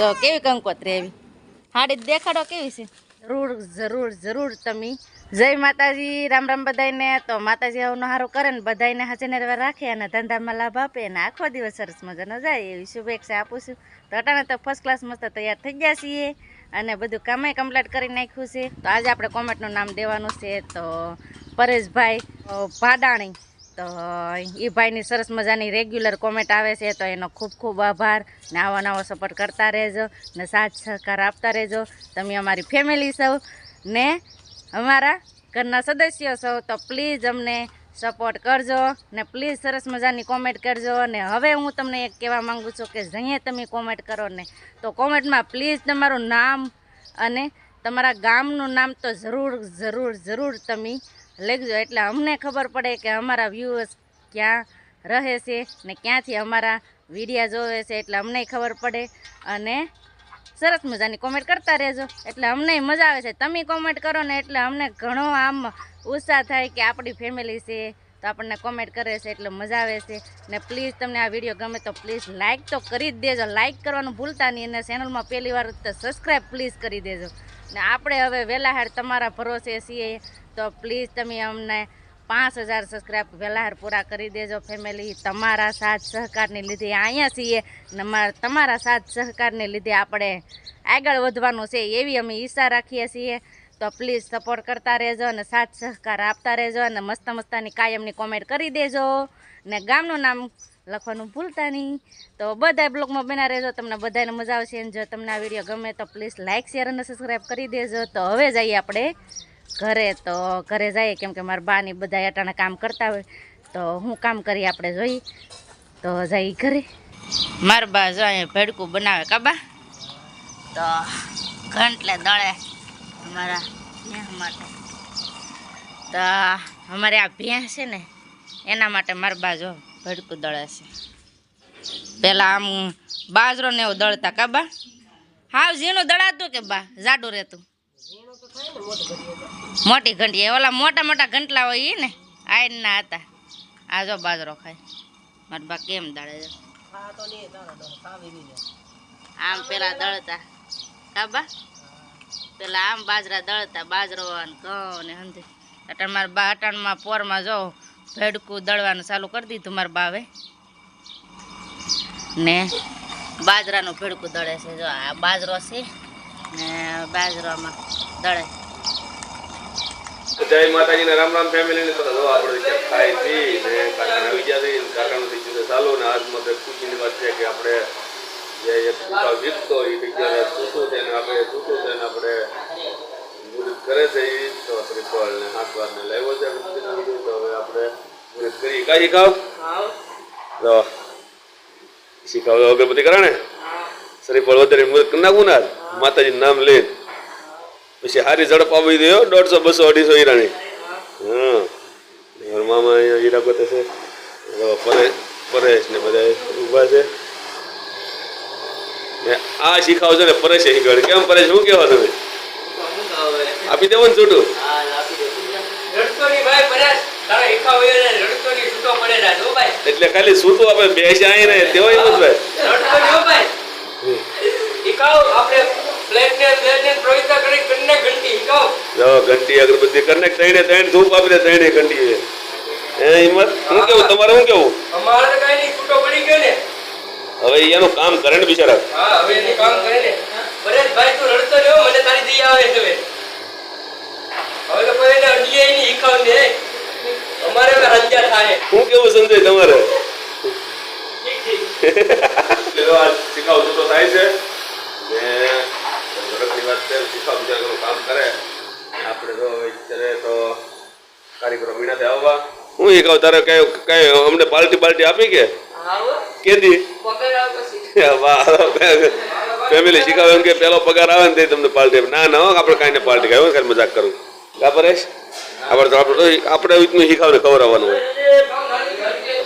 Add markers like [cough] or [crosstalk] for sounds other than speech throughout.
જો કેવી કંકોત્રી એવી હાડી દેખાડો કેવી છે? જરૂર જરૂર જરૂર તમે. જય માતાજી, રામ રામ બધાને તો માતાજી આવું સારું કરે ને બધાયને હાજર રાખે અને ધંધામાં લાભ આપે અને આખો દિવસ સરસ મજાનો જાય એવી શુભેચ્છા આપું છું. તો અટાણે તો ફર્સ્ટ ક્લાસ મસ્ત તૈયાર થઈ ગયા છીએ અને બધું કામે કમ્પ્લીટ કરી નાખ્યું છે. તો આજે આપણે કોમેન્ટનું નામ દેવાનું છે તો પરેશભાઈ ભાડાણી. તો એ ભાઈની સરસ મજાની રેગ્યુલર કોમેન્ટ આવે છે, તો એનો ખૂબ ખૂબ આભાર. ને આવો નવો સપોર્ટ કરતા રહેજો, ને સાથ સહકાર આપતા રહેજો. તમે અમારી ફેમિલી સૌ ને અમારા ઘરના સદસ્યો સૌ તો પ્લીઝ અમને સપોર્ટ કરજો, ને પ્લીઝ સરસ મજાની કોમેન્ટ કરજો. ને હવે હું તમને એક કહેવા માંગુ છું કે જઈએ તમે કોમેન્ટ કરો ને, તો કોમેન્ટમાં પ્લીઝ તમારું નામ અને તમારા ગામનું નામ તો જરૂર જરૂર જરૂર તમે લખજો એટલે અમને ખબર પડે કે અમારા વ્યૂઅર્સ ક્યાં રહે છે ને ક્યાંથી અમારા વિડીયા જોવે છે. એટલે અમને ખબર પડે અને સરસ મજાની કોમેન્ટ કરતા રહેજો. એટલે અમને મજા આવે છે. તમે કોમેન્ટ કરો ને એટલે અમને ઘણો આમ ઉત્સાહ થાય કે આપણી ફેમિલી છે તો આપણને કોમેન્ટ કરે છે. એટલે મજા આવે છે. ને પ્લીઝ તમને આ વીડિયો ગમે તો પ્લીઝ લાઇક તો કરી જ દેજો. લાઇક કરવાનું ભૂલતા નહીં અને ચેનલમાં પહેલી વાર તો સબસ્ક્રાઈબ પ્લીઝ કરી દેજો. ને આપણે હવે વહેલા હાર તમારા ભરોસે છીએ. તો પ્લીઝ તમે અમને પાંચ હજાર સબસ્ક્રાઈબ વહેલા પૂરા કરી દેજો ફેમિલી તમારા સાથ સહકારને લીધે અહીંયા છીએ ને તમારા સાથ સહકારને લીધે આપણે આગળ વધવાનું છે એવી અમે ઈચ્છા રાખીએ છીએ. તો પ્લીઝ સપોર્ટ કરતા રહેજો અને સાથ સહકાર આપતા રહેજો અને મસ્ત મસ્તાની કાયમની કોમેન્ટ કરી દેજો. ને ગામનું નામ લખવાનું ભૂલતા નહીં. તો બધા બ્લોગમાં બના રહેજો, તમને બધાને મજા આવશે અને જો તમને આ વીડિયો ગમે તો પ્લીઝ લાઇક શેર અને સબસ્ક્રાઈબ કરી દેજો. તો હવે જઈએ આપણે ઘરે તો ઘરે જઈએ કેમ કે મારા બાની બધા અટાણા કામ કરતા હોય. તો હું કામ કરી આપણે જોઈ તો જઈ ઘરે. મારા બા જો અહીંયા ભેડકું બનાવે કાબા તો ઘંટલે દળે અમારા માટે. તો અમારે આ ભેંસ છે ને એના માટે મારા બા જો ભેડકું દળે છે. પહેલાં આમ બાજરો ને એવું દળતા કાબા હાવ ઝીણું દળાતું કે બા? જાડું રહેતું. મોટી ઘંટી. ઓલા મોટા મોટા ઘંટલા હોય ને, આયનના હતા. આ જો બાજરો ખાય. મારા બા કેમ દળે છે? આમ પેલા દળતા. કાબા પેલા આમ બાજરા દળતા, બાજરો અને ને હંધી. અટણ મારા બા અટાણમાં પોરમાં જો ભેડકું દળવાનું ચાલુ કરી દીધું મારા બાવે. ને બાજરાનું ભેડકું દળે છે. જો આ બાજરો છે ને બાજરામાં દળે. જય માતાજીને રામ રામ ફેમિલીને તો જો આપણે ખાઈ પી ને કાકાને આવી થઈ કારણ કાકાનું થઈ ગયું છે ચાલુ ને આજમાં મતે ખુશીની વાત છે કે આપણે જે એક ટૂંકા વીકતો એ જગ્યાએ સૂતું છે ને આપણે સૂતું છે ને આપણે મુહૂર્ત કરે છે એ તો શ્રીફળ ને હાથ વાર ને લેવો છે તો હવે આપણે મુહૂર્ત કરી કાંઈ શીખાવ? તો શીખાવ તો અગરબત્તી કરે ને શ્રીફળ વધારે મુહૂર્ત કરી નાખવું ને માતાજી નામ લઈને. પછી હારી ઝડપ આપી દો દોઢસો બસો અઢીસો હીરાની. હા. મામા અહીંયા હીરા ગોતે છે. પરે પરેશ ને બધા ઊભા છે. ને આ શીખાવ છે ને પરેશે શીખવાડે કેમ પરેશ શું કહેવા તમે? આપી દેવો ને છૂટું? એટલે ખાલી સૂતું આપણે બેસી આવી ને તેવાય જ ભાઈ. આપણે પ્લેટ ને પ્લેટ ને પ્રવિતા કરી કન્ને ઘંટી એકાવ જો ઘંટી અગરબત્તી કરીને ત્રણે ત્રણ ધૂપ આપી દે ત્રણે ઘંટી એ હિંમત? શું કેવું? તમારે શું કેવું? અમારે તો કઈ નહીં છૂટો પડી ગયો ને. હવે એનું કામ કરે ને બિચારા. હા હવે એની કામ કરે ને. પરેશ તું રડતો રહ્યો મને તારી દઈ આવે છે હવે. હવે તો કોઈ અડીએ નહીં એકાવ ને અમારે હવે રંજા થાય. શું કેવું સંજય તમારે? ઠીક ઠીક. [laughs] શીખાવ છૂટો થાય છે ને ઝડપની વાત બીજા શીખાવ કામ કરે. આપણે તો અત્યારે તો કાર્યક્રમ મીણાથી આવવા. હું શીખાવ તારે કઈ કઈ અમને પાર્ટી પાર્ટી આપી કે? કેદી? ફેમિલી શીખાવે એમ કે પેલો પગાર આવે ને તે તમને પાર્ટી આપે. ના ના આપણે કાંઈ ને પાર્ટી ખાય ખાલી મજાક કરું? કા પરેશ? આપણે તો આપણે આપણે રીતનું શીખાવને ખબર આવવાનું હોય.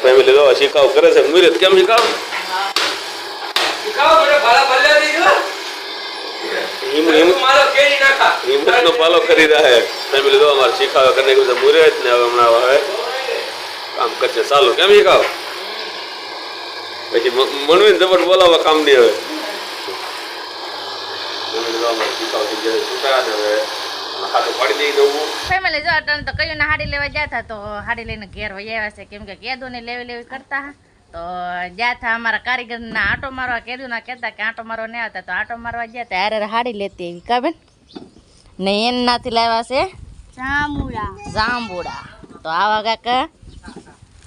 ફેમિલી તો શીખાવ કરે છે. મુરત કેમ શીખાવ? એકાવ મને ભાડા ભલ્યા દીધો હિમ તું હિમ મારો કેરી નાખા હિંમતનો પાલો કરી રહ્યા છે. અમારે શીખાવે કરીને કીધું મુરત ને હવે હમણાં હવે કામ કરશે. ચાલુ કેમ શીખાવ? પછી મણવીને જબર બોલાવવા કામ નહીં હવે. ફેમિલી જો અટણ તો કયું ને હાડી લેવા ગયા હતા તો હાડી લઈને ઘેર વહી આવ્યા છે. કેમ કે કેદો ને લેવી લેવી કરતા હા તો જ્યાં થા અમારા કારીગરના આંટો મારવા કીધું ના કહેતા કે આંટો મારવા નહીં આવતા તો આંટો મારવા ગયા હતા હારે હાડી લેતી એવી કાબેન ને એનાથી લાવ્યા છે? જાંબુડા. જાંબુડા. તો આવા કાંક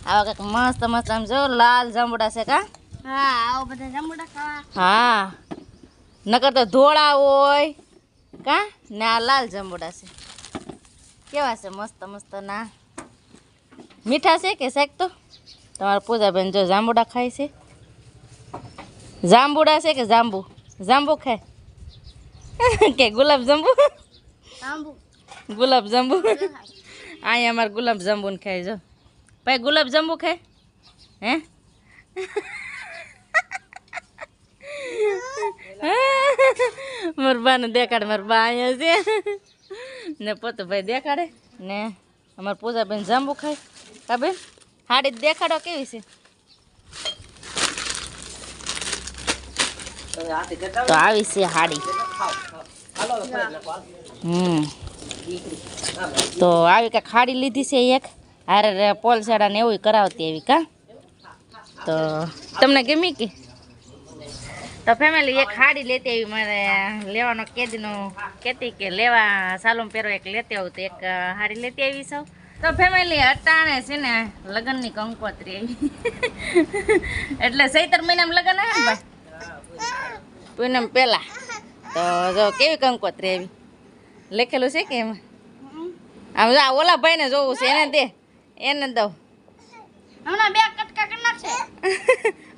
આવા કાંક મસ્ત મસ્ત આમ જો લાલ જાંબુડા છે કા? હા આવો બધા ખાવા. હા. નકર તો ધોળા હોય. કા? ને આ લાલ જાંબુડા છે. કેવા છે મસ્ત મસ્ત ના? મીઠા છે કે શેક તો? તમારા પૂજાબેન જો જાંબુડા ખાય છે. જાંબુડા છે કે જાંબુ? જાંબુ ખાય. કે ગુલાબ જાંબુ? ગુલાબ જાંબુ? અહીંયા અમારે ગુલાબ જાંબુ ને ખાય જો. ભાઈ ગુલાબ જાંબુ ખાય? હે? મારા બાને દેખાડે મારા બા અહીંયા છે. ને પોતે ભાઈ દેખાડે. ને અમારા પૂજાબેન જાંબુ ખાય. કા બેન? હાડી દેખાડો કેવી છે? તો આવી છે હાડી. હમ. તો આવી કાંઈક ખાડી લીધી છે એક. હારે પોલસેડા ને એવું કરાવતી એવી કા? તો તમને ગમી કે? તો ફેમિલી એક હાડી લેતી આવી. મારે લેવાનો કેદીનો કહેતી કે લેવા સાલુમ પહેરો એક લેતી આવું તો એક હાડી લેતી આવી સૌ. તો ફેમિલી અટાણે છે ને લગ્નની કંકોત્રી આવી. એટલે સૈતર મહિનામાં લગ્ન આવે ને ભાઈ પૂનમ પહેલા. તો જો કેવી કંકોત્રી આવી? લખેલું છે કે એમાં? આમ જો ઓલા ભાઈને જોવું છે એને દે. એને દઉં. હમણાં બે કટકા કરી નાખશે?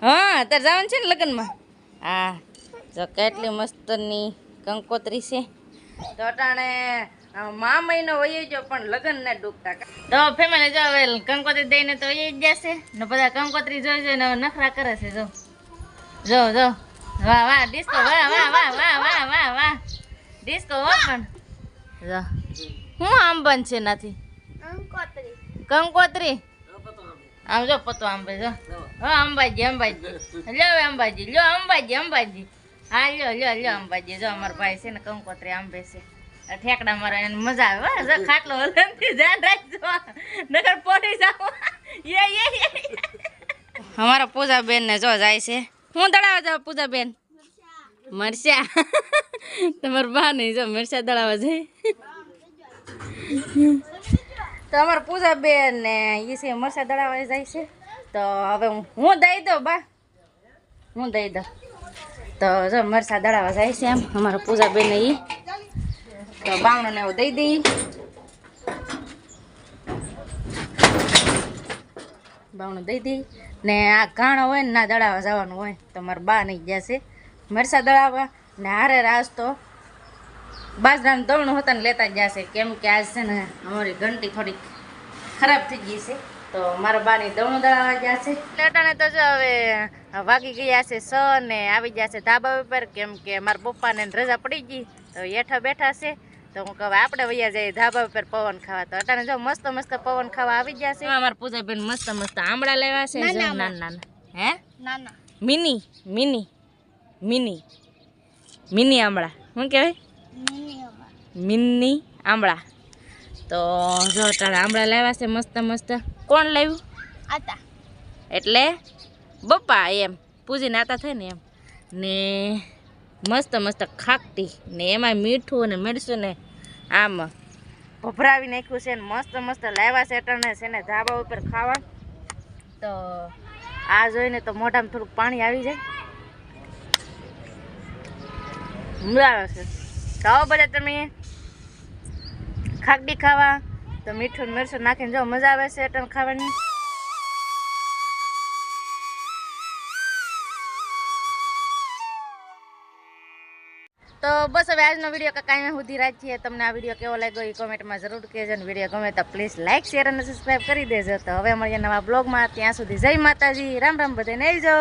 હા તાર જવાનું છે ને લગ્નમાં. હા જો કેટલી મસ્તની કંકોત્રી છે. તો અટાણે મા મહિનો વહી ગયો પણ લગ્ન ને ડૂબતા તો ફેમિલી જો હવે કંકોત્રી દઈને તો વહી જ જશે. ને બધા કંકોત્રી જોઈ જોઈને હવે નખરા કરે છે જો. જો જો. વાહ વાહ ડિસ્કો વાહ વાહ વાહ વાહ વાહ વાહ વાહ ડિસ્કો હો પણ. જો. હું આમ બન છે નથી કંકોત્રી. કંકોત્રી? આમ જો પતો આંબે જો. હા અંબાજી અંબાજી. લ્યો અંબાજી લ્યો અંબાજી અંબાજી. હા લ્યો લ્યો લ્યો અંબાજી. જો અમાર ભાઈ છે ને કંકોત્રી આંબે છે. ઠેકડા મારવાની એને મજા આવે હો. જો ખાટલો હલનથી ધ્યાન રાખજો. નકર પડી જાવ યે યે યે અમારા પૂજાબેન ને જો જાય છે. હું દળાવા જાવ પૂજાબેન? મરસ્યા તમારા બા નહીં જો મરસા દળાવા જાય. તો અમારા પૂજાબેન ને એ છે મરસા દળાવા જાય છે. તો હવે હું- હું દઈ દઉં બા? હું દઈ દઉં. તો જો મરસા દળાવા જાય છે એમ. અમારા પૂજાબેન ને એ તો બામણો ને એવું દઈ દઈ. બાવણું દઈ દઈ. ને આ ઘાણો હોય ને ના દળાવા જવાનું હોય તો મારા બા નહીં ગયા છે. મરસા દળાવા ને હારે રાસ તો બાજરાનું દવણું હતા ને લેતા ગયા જશે કેમ કે આજ છે ને અમારી ઘંટી થોડીક ખરાબ થઈ ગઈ છે. તો મારા બાની દવણું દળાવા ગયા છે. લેટાણે તો જો હવે વાગી ગયા છે સ ને આવી ગયા છે ધાબા ઉપર. કેમ કે મારા પપ્પાને રજા પડી ગઈ. તો હેઠા બેઠા છે. તો હું કહું આપણે વૈયા જઈએ ધાબા ઉપર પવન ખાવા. તો અટાણે જો મસ્ત મસ્ત પવન ખાવા આવી ગયા છે. અમારા પૂજાબેન મસ્ત મસ્ત આંબળા લેવા છે નાના નાના હે? નાના. મિની મિની મિની મિની આંબળા શું કહેવાય? મિની આંબળા તો જો અટાણે આંબળા લેવા છે મસ્ત મસ્ત. કોણ લાવ્યું? આતા એટલે બપ્પા એમ. પૂજીને આતા થાય ને એમ. ને મસ્ત મસ્ત ખાકટી ને એમાં મીઠું ને મીઠું ને આમ ભભરાવી નાખ્યું છે ને મસ્ત મસ્ત લાવ્યા છે અટાણે છે ને ધાબા ઉપર ખાવા. તો આ જોઈને તો મોઢામાં થોડુંક પાણી આવી જાય. મજા છે. ખાઓ બધા તમે. ખાકડી ખાવા. તો મીઠું મરસું નાખીને જો મજા આવે છે અટાણે ખાવાની. તો બસ હવે આજનો વીડિયો કાંઈ સુધી રાખીએ. તમને આ વીડિયો કેવો લાગ્યો એ કોમેન્ટમાં જરૂર કહેજો અને વીડિયો ગમે તો પ્લીઝ લાઇક શેર અને સબસ્ક્રાઈબ કરી દેજો. તો હવે મળીએ નવા બ્લોગમાં ત્યાં સુધી જય માતાજી. રામ રામ બધાને. આવજો.